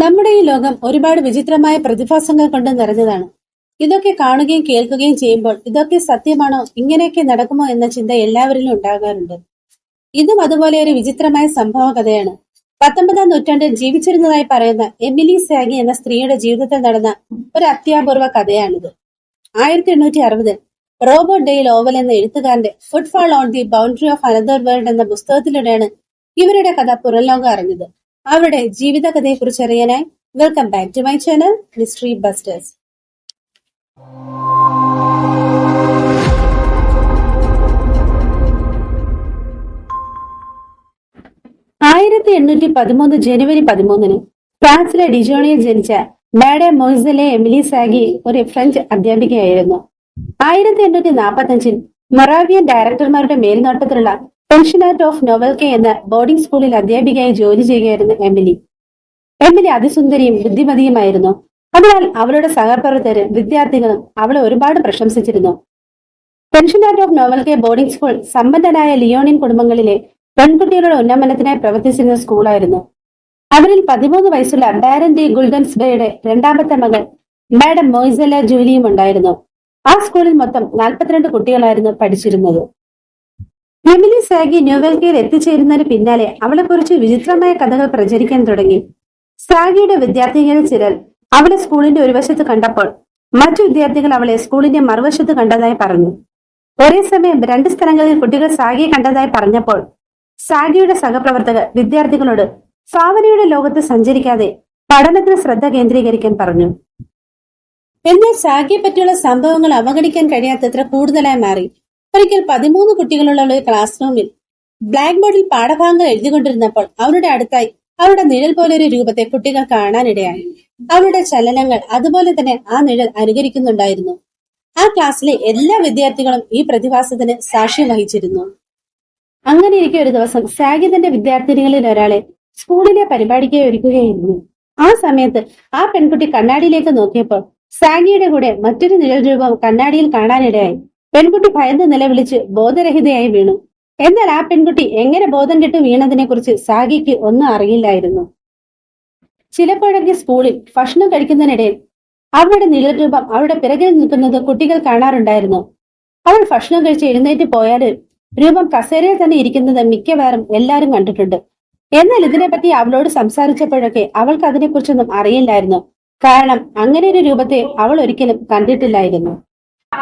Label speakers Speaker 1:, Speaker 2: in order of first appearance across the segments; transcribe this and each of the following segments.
Speaker 1: നമ്മുടെ ഈ ലോകം ഒരുപാട് വിചിത്രമായ പ്രതിഭാസങ്ങൾ കൊണ്ട് നിറഞ്ഞതാണ്. ഇതൊക്കെ കാണുകയും കേൾക്കുകയും ചെയ്യുമ്പോൾ ഇതൊക്കെ സത്യമാണോ? ഇങ്ങനെയൊക്കെ നടക്കുമോ എന്ന ചിന്ത എല്ലാവരിലും ഉണ്ടാകാറുണ്ട്. ഇതും അതുപോലെ ഒരു വിചിത്രമായ സംഭവ കഥയാണ്. പത്തൊമ്പതാം നൂറ്റാണ്ടിൽ ജീവിച്ചിരുന്നതായി പറയുന്ന എമിലി സാഗി എന്ന സ്ത്രീയുടെ ജീവിതത്തിൽ നടന്ന ഒരു അത്യാപൂർവ കഥയാണിത്. ആയിരത്തി എണ്ണൂറ്റി അറുപതിൽ റോബർട്ട് ഡെയിൽ ഓവൽ എന്ന എഴുത്തുകാരന്റെ footfall on the boundary of another world എന്ന പുസ്തകത്തിലൂടെയാണ് ഇവരുടെ കഥ പുറംലോകം അറിഞ്ഞത്. അവരുടെ ജീവിതകഥയെക്കുറിച്ച് അറിയാനായി welcome back to my channel mystery busters ആയിരത്തി എണ്ണൂറ്റി പതിമൂന്ന് ജനുവരി പതിമൂന്നിന് ഫ്രാൻസിലെ ഡിജോണിയിൽ ജനിച്ച മാഡെ മൊയ്സലെ എമിലി സാഗി ഒരു ഫ്രഞ്ച് അധ്യാപികയായിരുന്നു. ആയിരത്തി എണ്ണൂറ്റി നാൽപ്പത്തി അഞ്ചിൽ മൊറാവിയൻ ഡയറക്ടർമാരുടെ മേൽനോട്ടത്തിലുള്ള പെൻഷനാറ്റ് ഓഫ് നോവൽക്കെ എന്ന ബോർഡിംഗ് സ്കൂളിൽ അധ്യാപികയായി ജോലി ചെയ്യുകയായിരുന്നു എമിലി. എമിലി അതിസുന്ദരിയും ബുദ്ധിമതിയുമായിരുന്നു. അതിനാൽ അവളുടെ സഹപ്രവർത്തകരും വിദ്യാർത്ഥികളും അവളെ ഒരുപാട് പ്രശംസിച്ചിരുന്നു. Pensionnat of Neuwelcke boarding school സമ്പന്നരായ ലിയോണിൻ കുടുംബങ്ങളിലെ പെൺകുട്ടികളുടെ ഉന്നമനത്തിനായി പ്രവർത്തിച്ചിരുന്ന സ്കൂളായിരുന്നു അവരിൽ പതിമൂന്ന് വയസ്സുള്ള ബാരൻ ഡി ഗുൾഡൻസ്ബയുടെ രണ്ടാമത്തെ മകൾ മാഡം മൊയ്സല ജൂലിയും ഉണ്ടായിരുന്നു. ആ സ്കൂളിൽ മൊത്തം നാൽപ്പത്തിരണ്ട് കുട്ടികളായിരുന്നു പഠിച്ചിരുന്നത്. എമിലി സാഗി ന്യൂവെൽക്കയിൽ എത്തിച്ചേരുന്നതിന് പിന്നാലെ അവളെക്കുറിച്ച് വിചിത്രമായ കഥകൾ പ്രചരിക്കാൻ തുടങ്ങി. സാഗിയുടെ വിദ്യാർത്ഥികളിൽ ചിലർ അവളെ സ്കൂളിന്റെ ഒരു വശത്ത് കണ്ടപ്പോൾ മറ്റു വിദ്യാർത്ഥികൾ അവളെ സ്കൂളിന്റെ മറുവശത്ത് കണ്ടതായി പറഞ്ഞു. ഒരേ സമയം രണ്ട് സ്ഥലങ്ങളിൽ കുട്ടികൾ സാഗിയെ കണ്ടതായി പറഞ്ഞപ്പോൾ സാഗിയുടെ സഹപ്രവർത്തകർ വിദ്യാർത്ഥികളോട് ഭാവനയുടെ ലോകത്ത് സഞ്ചരിക്കാതെ പഠനത്തിന് ശ്രദ്ധ കേന്ദ്രീകരിക്കാൻ പറഞ്ഞു. എന്നാൽ സാഗിയെ പറ്റിയുള്ള സംഭവങ്ങൾ അവഗണിക്കാൻ കഴിയാത്തത്ര കൂടുതലായി മാറി. ഒരിക്കൽ പതിമൂന്ന് കുട്ടികളുള്ള ഒരു ക്ലാസ് റൂമിൽ ബ്ലാക്ക് ബോർഡിൽ പാഠഭാഗങ്ങൾ എഴുതിക്കൊണ്ടിരുന്നപ്പോൾ അവരുടെ അടുത്തായി അവരുടെ നിഴൽ പോലെ ഒരു രൂപത്തെ കുട്ടികൾ കാണാനിടയായി. അവരുടെ ചലനങ്ങൾ അതുപോലെ തന്നെ ആ നിഴൽ അനുകരിക്കുന്നുണ്ടായിരുന്നു. ആ ക്ലാസ്സിലെ എല്ലാ വിദ്യാർത്ഥികളും ഈ പ്രതിഭാസത്തിന് സാക്ഷ്യം വഹിച്ചിരുന്നു. അങ്ങനെ ഇരിക്കെ ഒരു ദിവസം സാഗി തന്റെ വിദ്യാർത്ഥിനികളിൽ ഒരാളെ സ്കൂളിലെ പരിപാടിക്ക് ഒരുക്കുകയായിരുന്നു. ആ സമയത്ത് ആ പെൺകുട്ടി കണ്ണാടിയിലേക്ക് നോക്കിയപ്പോൾ സാഗിയുടെ കൂടെ മറ്റൊരു നിഴൽ രൂപം കണ്ണാടിയിൽ കാണാനിടയായി. പെൺകുട്ടി ഭയന്ന് നിലവിളിച്ച് ബോധരഹിതയായി വീണു. എന്നാൽ ആ പെൺകുട്ടി എങ്ങനെ ബോധം കെട്ട് വീണതിനെ കുറിച്ച് സാഗിക്ക് ഒന്നും അറിയില്ലായിരുന്നു. ചിലപ്പോഴൊക്കെ സ്കൂളിൽ ഭക്ഷണം കഴിക്കുന്നതിനിടയിൽ അവളുടെ നിലരൂപം അവളുടെ പിറകിൽ നിൽക്കുന്നത് കുട്ടികൾ കാണാറുണ്ടായിരുന്നു. അവൾ ഭക്ഷണം കഴിച്ച് എഴുന്നേറ്റ് പോയാൽ രൂപം കസേരയിൽ തന്നെ ഇരിക്കുന്നത് മിക്കവാറും എല്ലാവരും കണ്ടിട്ടുണ്ട്. എന്നാൽ ഇതിനെപ്പറ്റി അവളോട് സംസാരിച്ചപ്പോഴൊക്കെ അവൾക്ക് അതിനെക്കുറിച്ചൊന്നും അറിയില്ലായിരുന്നു. കാരണം അങ്ങനെ ഒരു രൂപത്തെ അവൾ ഒരിക്കലും കണ്ടിട്ടില്ലായിരുന്നു.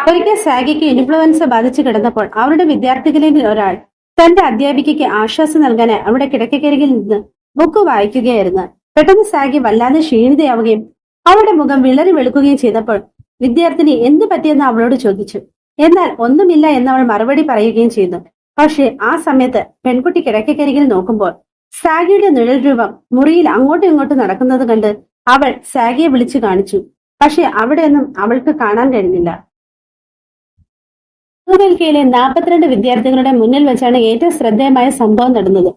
Speaker 1: ഒരിക്കൽ സാഗിക്ക് ഇൻഫ്ലുവൻസ് ബാധിച്ചു കിടന്നപ്പോൾ അവരുടെ വിദ്യാർത്ഥികളിൽ ഒരാൾ തന്റെ അധ്യാപികയ്ക്ക് ആശ്വാസം നൽകാനായി അവിടെ കിടക്കക്കരികിൽ നിന്ന് ബുക്ക് വായിക്കുകയായിരുന്നു. പെട്ടെന്ന് സാഗി വല്ലാതെ ക്ഷീണിതയാവുകയും അവളുടെ മുഖം വിളറി വെളുക്കുകയും ചെയ്തപ്പോൾ വിദ്യാർത്ഥിനി എന്ത് പറ്റിയെന്ന് അവളോട് ചോദിച്ചു. എന്നാൽ ഒന്നുമില്ല എന്ന് അവൾ മറുപടി പറയുകയും ചെയ്തു. പക്ഷേ ആ സമയത്ത് പെൺകുട്ടി കിടക്കക്കരികിൽ നോക്കുമ്പോൾ സാഗിയുടെ നിഴൽ രൂപം മുറിയിൽ അങ്ങോട്ടും ഇങ്ങോട്ടും നടക്കുന്നത് കണ്ട് അവൾ സാഗിയെ വിളിച്ചു കാണിച്ചു. പക്ഷെ അവിടെയൊന്നും അവൾക്ക് കാണാൻ കഴിഞ്ഞില്ല. ന്യൂഡൽഹിയിലെ നാൽപ്പത്തിരണ്ട് വിദ്യാർത്ഥികളുടെ മുന്നിൽ വെച്ചാണ് ഏറ്റവും ശ്രദ്ധേയമായ സംഭവം നടന്നത്.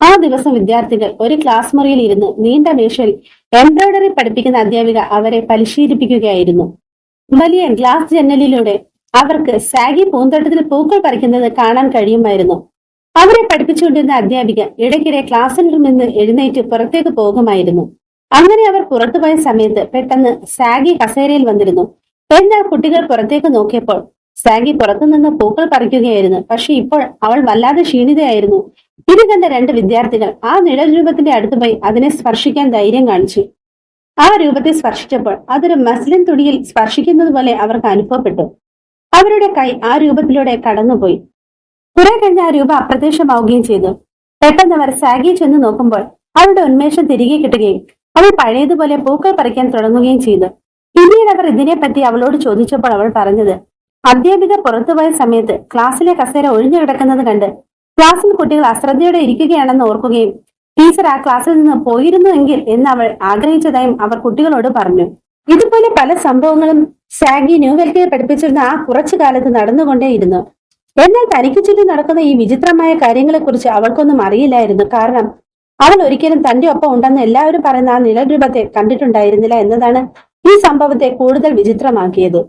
Speaker 1: ആ ദിവസം വിദ്യാർത്ഥികൾ ഒരു ക്ലാസ് മുറിയിൽ ഇരുന്ന് നീണ്ട മേശയിൽ എംബ്രോയിഡറി പഠിപ്പിക്കുന്ന അധ്യാപിക അവരെ പരിശീലിപ്പിക്കുകയായിരുന്നു. വലിയ ഗ്ലാസ് ജനലിലൂടെ അവർക്ക് സാഗി പൂന്തോട്ടത്തിൽ പൂക്കൾ പറിക്കുന്നത് കാണാൻ കഴിയുമായിരുന്നു. അവരെ പഠിപ്പിച്ചുകൊണ്ടിരുന്ന അധ്യാപിക ഇടയ്ക്കിടെ ക്ലാസ്സിൽ നിന്ന് എഴുന്നേറ്റ് പുറത്തേക്ക് പോകുമായിരുന്നു. അങ്ങനെ അവർ പുറത്തുപോയ സമയത്ത് പെട്ടെന്ന് സാഗി കസേരയിൽ വന്നിരുന്നു. എന്നാൽ കുട്ടികൾ പുറത്തേക്ക് നോക്കിയപ്പോൾ സാഗി പുറത്തുനിന്ന് പൂക്കൾ പറിക്കുകയായിരുന്നു. പക്ഷെ ഇപ്പോൾ അവൾ വല്ലാതെ ക്ഷീണിതയായിരുന്നു. ഇത് കണ്ട രണ്ട് വിദ്യാർത്ഥികൾ ആ നിഴൽ രൂപത്തിന്റെ അടുത്ത് പോയി അതിനെ സ്പർശിക്കാൻ ധൈര്യം കാണിച്ചു. ആ രൂപത്തെ സ്പർശിച്ചപ്പോൾ അതൊരു മസ്ലിൻ തുണിയിൽ സ്പർശിക്കുന്നത് പോലെ അവർക്ക് അനുഭവപ്പെട്ടു. അവരുടെ കൈ ആ രൂപത്തിലൂടെ കടന്നുപോയി. കുറെ കഴിഞ്ഞ് ആ രൂപം അപ്രത്യക്ഷമാവുകയും ചെയ്തു. പെട്ടെന്ന് അവർ സാഗിയെ ചെന്ന് നോക്കുമ്പോൾ അവരുടെ ഉന്മേഷം തിരികെ കിട്ടുകയും അവൾ പഴയതുപോലെ പൂക്കൾ പറിക്കാൻ തുടങ്ങുകയും ചെയ്തു. പിന്നീട് അവർ ഇതിനെപ്പറ്റി അവളോട് ചോദിച്ചപ്പോൾ അവൾ പറഞ്ഞത് അധ്യാപിക പുറത്തുപോയ സമയത്ത് ക്ലാസ്സിലെ കസേര ഒഴിഞ്ഞു കിടക്കുന്നത് കണ്ട് ക്ലാസ്സിൽ കുട്ടികൾ അശ്രദ്ധയോടെ ഇരിക്കുകയാണെന്ന് ഓർക്കുകയും ടീച്ചർ ആ ക്ലാസ്സിൽ നിന്ന് പോയിരുന്നുവെങ്കിൽ എന്ന് അവൾ ആഗ്രഹിച്ചതായും അവർ കുട്ടികളോട് പറഞ്ഞു. ഇതുപോലെ പല സംഭവങ്ങളും സാഗി ന്യൂവെൽക്കയെ പഠിപ്പിച്ചിരുന്ന ആ കുറച്ചു കാലത്ത് നടന്നുകൊണ്ടേയിരുന്നു. എന്നാൽ തനിക്ക് ചുറ്റും നടക്കുന്ന ഈ വിചിത്രമായ കാര്യങ്ങളെക്കുറിച്ച് അവൾക്കൊന്നും അറിയില്ലായിരുന്നു. കാരണം അവൾ ഒരിക്കലും തന്റെ ഒപ്പം ഉണ്ടെന്ന് എല്ലാവരും പറയുന്ന ആ നിഴൽ രൂപത്തെ കണ്ടിട്ടുണ്ടായിരുന്നില്ല എന്നതാണ് ഈ സംഭവത്തെ കൂടുതൽ വിചിത്രമാക്കിയത്.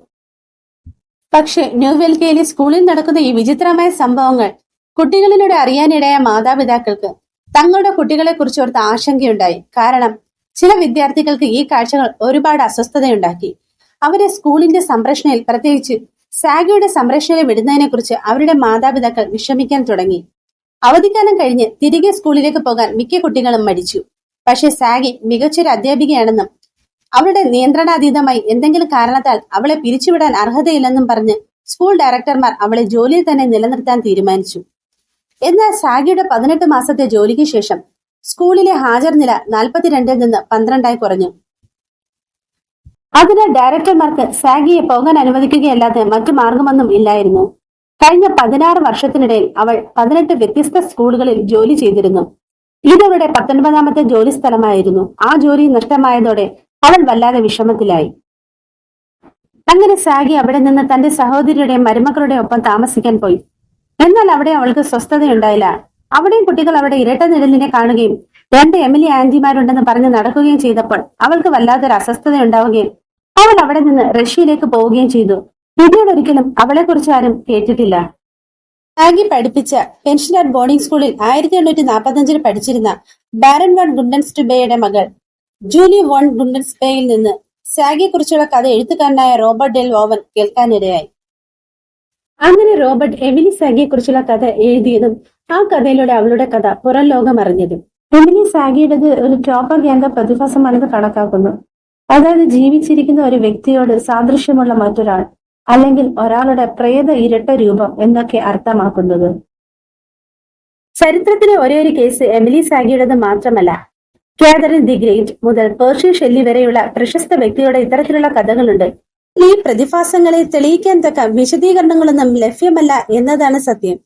Speaker 1: പക്ഷെ ന്യൂവെൽക്കയിലെ സ്കൂളിൽ നടക്കുന്ന ഈ വിചിത്രമായ സംഭവങ്ങൾ കുട്ടികളിലൂടെ അറിയാനിടയായ മാതാപിതാക്കൾക്ക് തങ്ങളുടെ കുട്ടികളെ കുറിച്ച് ഓർത്ത് ആശങ്കയുണ്ടായി. കാരണം ചില വിദ്യാർത്ഥികൾക്ക് ഈ കാഴ്ചകൾ ഒരുപാട് അസ്വസ്ഥതയുണ്ടാക്കി. അവരെ സ്കൂളിന്റെ സംരക്ഷണയിൽ പ്രത്യേകിച്ച് സാഗിയുടെ സംരക്ഷണയിൽ വിടുന്നതിനെ കുറിച്ച് അവരുടെ മാതാപിതാക്കൾ വിഷമിക്കാൻ തുടങ്ങി. അവധിക്കാലം കഴിഞ്ഞ് തിരികെ സ്കൂളിലേക്ക് പോകാൻ മിക്ക കുട്ടികളും മടിച്ചു. പക്ഷെ സാഗി മികച്ചൊരു അധ്യാപികയാണെന്നും അവളുടെ നിയന്ത്രണാതീതമായി എന്തെങ്കിലും കാരണത്താൽ അവളെ പിരിച്ചുവിടാൻ അർഹതയില്ലെന്നും പറഞ്ഞ് സ്കൂൾ ഡയറക്ടർമാർ അവളെ ജോലിയിൽ തന്നെ നിലനിർത്താൻ തീരുമാനിച്ചു. എന്നാൽ സാഗിയുടെ പതിനെട്ട് മാസത്തെ ജോലിക്ക് ശേഷം സ്കൂളിലെ ഹാജർ നില നാൽപ്പത്തിരണ്ടിൽ നിന്ന് പന്ത്രണ്ടായി കുറഞ്ഞു. അതിനാൽ ഡയറക്ടർമാർക്ക് സാഗിയെ പോകാൻ അനുവദിക്കുകയല്ലാതെ മറ്റു മാർഗമൊന്നും ഇല്ലായിരുന്നു. കഴിഞ്ഞ പതിനാറ് വർഷത്തിനിടയിൽ അവൾ പതിനെട്ട് വ്യത്യസ്ത സ്കൂളുകളിൽ ജോലി ചെയ്തിരുന്നു. ഇതവരുടെ പത്തൊൻപതാമത്തെ ജോലി സ്ഥലമായിരുന്നു ആ ജോലി നഷ്ടമായതോടെ അവൾ വല്ലാതെ വിഷമത്തിലായി. അങ്ങനെ സാഗി അവിടെ നിന്ന് തന്റെ സഹോദരിയുടെയും മരുമക്കളുടെ ഒപ്പം താമസിക്കാൻ പോയി. എന്നാൽ അവിടെ അവൾക്ക് സ്വസ്ഥതയുണ്ടായില്ല. അവിടെയും കുട്ടികൾ അവിടെ ഇരട്ട നിഴലിനെ കാണുകയും രണ്ട് എമിലി ആന്റിമാരുണ്ടെന്ന് പറഞ്ഞ് നടക്കുകയും ചെയ്തപ്പോൾ അവൾക്ക് വല്ലാത്തൊരു അസ്വസ്ഥത ഉണ്ടാവുകയും അവൾ അവിടെ നിന്ന് റഷ്യയിലേക്ക് പോവുകയും ചെയ്തു. പിന്നീട് ഒരിക്കലും അവളെക്കുറിച്ച് ആരും കേട്ടിട്ടില്ല. സാഗി പഠിപ്പിച്ച പെൻഷനർ ബോർഡിംഗ് സ്കൂളിൽ ആയിരത്തി എണ്ണൂറ്റി നാൽപ്പത്തി അഞ്ചിൽ പഠിച്ചിരുന്ന ബാരൻ വൺ ഗുണ്ടൻസ്റ്റുബേയുടെ മകൾ ജൂലി വോൺ ബുണ്ടൻസ്പേയിൽ നിന്ന് സാഗിയെ കുറിച്ചുള്ള കഥ എഴുത്തുകാരനായ റോബർട്ട് ഡെൽ ഓവൻ കേൾക്കാനിടയായി. അങ്ങനെ റോബർട്ട് എമിലി സാഗിയെ കുറിച്ചുള്ള കഥ എഴുതിയതും ആ കഥയിലൂടെ അവളുടെ കഥ പുറം ലോകം അറിഞ്ഞതും എമിലി സാഗിയുടേത് ഒരു ടോപ്പർ ഗ്യാങ്ക പ്രതിഭാസമാണെന്ന് കണക്കാക്കുന്നു. അതായത് ജീവിച്ചിരിക്കുന്ന ഒരു വ്യക്തിയോട് സാദൃശ്യമുള്ള മറ്റൊരാൾ അല്ലെങ്കിൽ ഒരാളുടെ പ്രേത ഇരട്ട രൂപം എന്നൊക്കെ അർത്ഥമാക്കുന്നത്. ചരിത്രത്തിലെ ഒരേ ഒരു കേസ് എമിലി സാഗിയുടേത് മാത്രമല്ല കാതറിൻ ദി ഗ്രേറ്റ് മുതൽ പേർഷ്യൻ ഷെല്ലി വരെയുള്ള പ്രശസ്ത വ്യക്തിയുടെ ഇത്തരത്തിലുള്ള കഥകളുണ്ട്. ഈ പ്രതിഭാസങ്ങളെ തെളിയിക്കാൻ തക്ക വിശദീകരണങ്ങളൊന്നും ലഭ്യമല്ല എന്നതാണ് സത്യം.